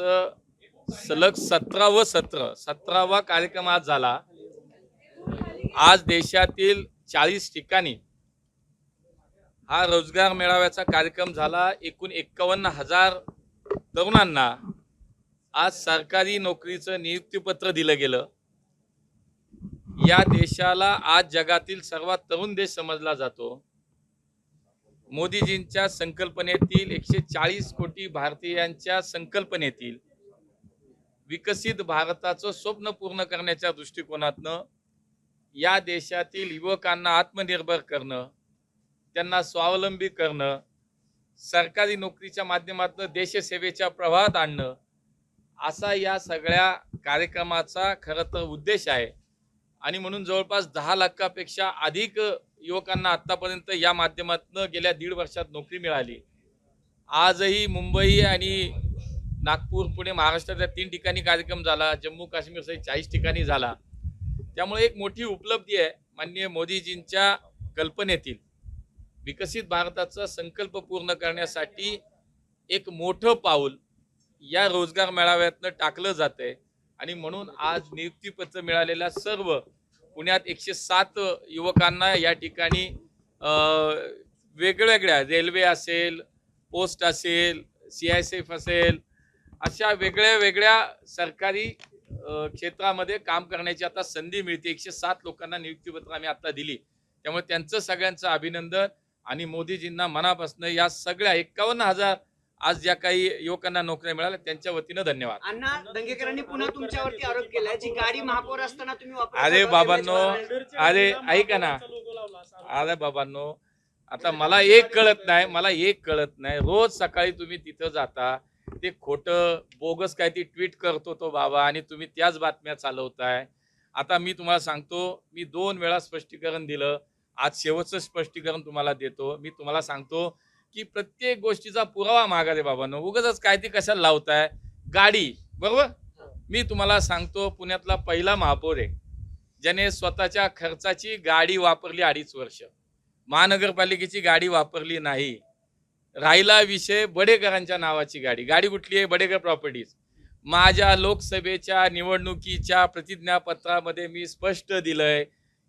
कार्यक्रमाचं सलग सतरावं सत्र सतरावा कार्यक्रम आज झाला. आज देशातील चाळीस ठिकाणी हा रोजगार मेळाव्याचा कार्यक्रम झाला. एकूण एक्कावन्न हजार तरुणांना आज सरकारी नोकरीचं नियुक्तीपत्र दिलं गेलं. या देशाला आज जगातील सर्वात तरुण देश समजला जातो. मोदीजींच्या संकल्पनेतील एकशे चाळीस कोटी भारतीयांच्या संकल्पनेतील विकसित भारताचं स्वप्न पूर्ण करण्याच्या दृष्टिकोनातनं या देशातील युवकांना आत्मनिर्भर करणं त्यांना स्वावलंबी करणं सरकारी नोकरीच्या माध्यमातून देशसेवेच्या प्रवाहात आणणं असा या सगळ्या कार्यक्रमाचा खरं तर उद्देश आहे. आणि म्हणून जवळपास दहा लाखापेक्षा अधिक युवकांना आत्तापर्यंत या माध्यमातून गेल्या दीड वर्षात नोकरी मिळाली. आजही मुंबई आणि नागपूर पुणे महाराष्ट्रातल्या तीन ठिकाणी कार्यक्रम झाला. जम्मू काश्मीरसह चाळीस ठिकाणी झाला. त्यामुळे एक मोठी उपलब्धी आहे माननीय मोदीजींच्या कल्पनेतील. विकसित भारताचा संकल्प पूर्ण करण्यासाठी एक मोठं पाऊल या रोजगार मेळाव्यातनं टाकलं जातं आहे आणि म्हणून आज नियुक्तीपत्र मिळालेल्या सर्व पुण्यात एकशे सात युवकांना या ठिकाणी वेगवेगळ्या रेल्वे असेल पोस्ट असेल सी आय सी एफ असेल अशा वेगळ्या वेगळ्या सरकारी क्षेत्रामध्ये काम करण्याची आता संधी मिळते. एकशे सात लोकांना नियुक्तीपत्र आम्ही आता दिली. त्यामुळे त्यांचं सगळ्यांचं अभिनंदन आणि मोदीजींना मनापासून या सगळ्या एक्कावन्न हजार आज ज्या काही युवकांना नोकऱ्या मिळाल्या त्यांच्या वतीनं धन्यवाद. अण्णा दंगेकरांनी पुन्हा तुमच्यावरती आरोप केलाय जी गाडी महापौर असताना तुम्ही अरे बाबांनो, अरे ऐका ना. अरे बाबांनो आता मला एक कळत नाही मला एक कळत नाही. रोज सकाळी तुम्ही तिथं जाता ते खोटं बोगस काय ती ट्विट करतो तो बाबा आणि तुम्ही त्याच बातम्या चालवताय. आता मी तुम्हाला सांगतो मी दोन वेळा स्पष्टीकरण दिलं आज शेवटचं स्पष्टीकरण तुम्हाला देतो. मी तुम्हाला सांगतो की प्रत्येक गोष्टीचा पुरावा मागा बाबांनो उगाच काय ते कशाला लावताय? गाडी बरोबर? मी तुम्हाला सांगतो पुण्यातला पहिला महापौर आहे. ज्याने स्वतःच्या खर्चाची गाडी वापरली अडीच वर्ष. महानगरपालिकेची गाडी वापरली नाही. राहिला विषय बडेकरांच्या नावाची गाडी. गाडी कुठली आहे? बडेकर प्रॉपर्टीज. माझ्या लोकसभेच्या निवडणुकीच्या प्रतिज्ञापत्रामध्ये मी स्पष्ट दिलंय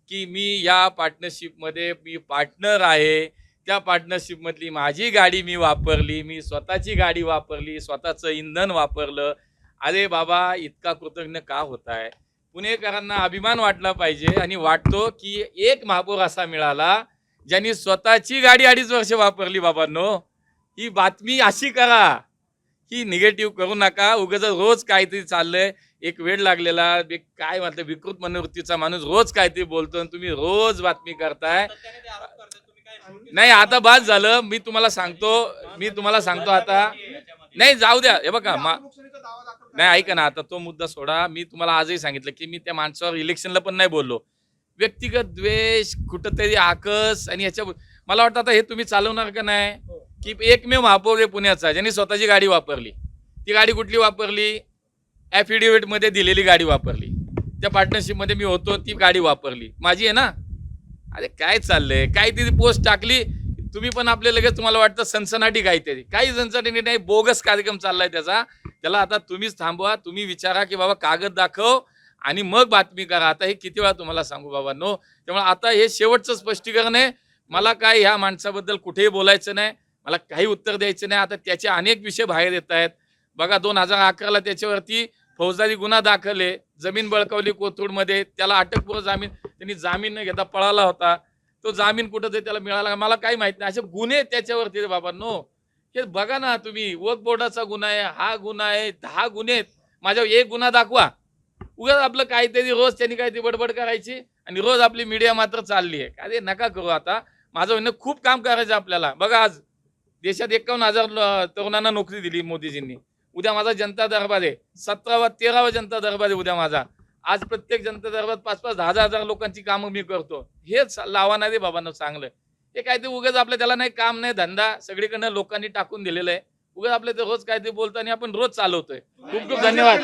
की मी या पार्टनरशिपमध्ये मी पार्टनर आहे. त्या पार्टनरशिपमधली माझी गाडी मी वापरली मी स्वतःची गाडी वापरली स्वतःचं इंधन वापरलं. अरे बाबा इतका कृतज्ञ का होत आहे पुणेकरांना अभिमान वाटला पाहिजे आणि वाटतो की एक महापौर असा मिळाला ज्यांनी स्वतःची गाडी अडीच वर्ष वापरली बाबांनो. ही बातमी अशी करा. की निगेटिव्ह करू नका. उगाच रोज काहीतरी चाललंय. एक वेळ लागलेला काय म्हटलं विकृत मनोवृत्तीचा माणूस रोज काहीतरी बोलतो आणि तुम्ही रोज बातमी करताय. नाही आता बाद झालं. मी तुम्हाला सांगतो. मी तुम्हाला सांगतो आता. नाही जाऊ द्या. हे बघा नाही ऐका ना आता तो मुद्दा सोडा. मी तुम्हाला आजही सांगितलं की मी त्या माणसावर इलेक्शनला पण नाही बोललो. व्यक्तिगत द्वेष कुठंतरी आकस आणि याच्या मला वाटतं आता हे तुम्ही चालवणार का नाही? की एकमेव महापौर आहे पुण्याचा ज्यांनी स्वतःची गाडी वापरली. ती गाडी कुठली वापरली? ॲफिडेव्हिटमध्ये मध्ये दिलेली गाडी वापरली. त्या पार्टनरशिपमध्ये मी होतो ती गाडी वापरली. माझी आहे ना? अरे काय चाललंय? काय ती पोस्ट टाकली तुम्ही पण आपले लगेच तुम्हाला वाटतं सनसनाटी काहीतरी काही सनसनाटी नाही बोगस कार्यक्रम चाललाय त्याचा. त्याला आता तुम्हीच थांबवा तुम्ही विचारा की बाबा कागद दाखव आणि मग बातमी करा. आता हे किती वेळा तुम्हाला सांगू बाबा नो त्यामुळे आता हे शेवटचं स्पष्टीकरण आहे. मला काय ह्या माणसाबद्दल कुठेही बोलायचं नाही. मला काही उत्तर द्यायचं नाही. आता त्याचे अनेक विषय बाहेर येत आहेत. बघा दोन हजार अकराला त्याच्यावरती फौजदारी गुन्हा दाखल आहे. जमीन बळकावली कोथरूडमध्ये. त्याला अटकपूर्व जामीन त्यांनी जामीन न घेता पळाला होता. तो जामीन कुठं ते त्याला मिळाला मला काही माहीत नाही. असे गुन्हे त्याच्यावरती बाबा. नो. हे बघा ना तुम्ही. वक बोर्डाचा गुन्हा आहे हा गुन्हा आहे दहा गुन्हे आहेत. माझ्यावर एक गुन्हा दाखवा. उगाच आपलं काहीतरी रोज त्यांनी काहीतरी बडबड करायची आणि रोज आपली मीडिया मात्र चालली आहे. अरे नका करू आता. माझं म्हणणं खूप काम करायचं आपल्याला. बघा आज देशात एकावन्न हजार तरुणांना नोकरी दिली मोदीजींनी. उद्या माझा जनता दरबार आहे. सतरावा तेरावा जनता दरबार आहे उद्या माझा. आज प्रत्येक जनता दरबार पाच पाच दहा दहा हजार लोकांची कामं मी करतो. हेच लावणारे रे बाबांना चांगलं. हे काय ते उगाच आपलं त्याला नाही काम नाही धंदा सगळीकडनं लोकांनी टाकून दिलेलं आहे. उगाच आपल्या ते रोज काय ते बोलतो आणि आपण रोज चालवतोय. खूप खूप धन्यवाद.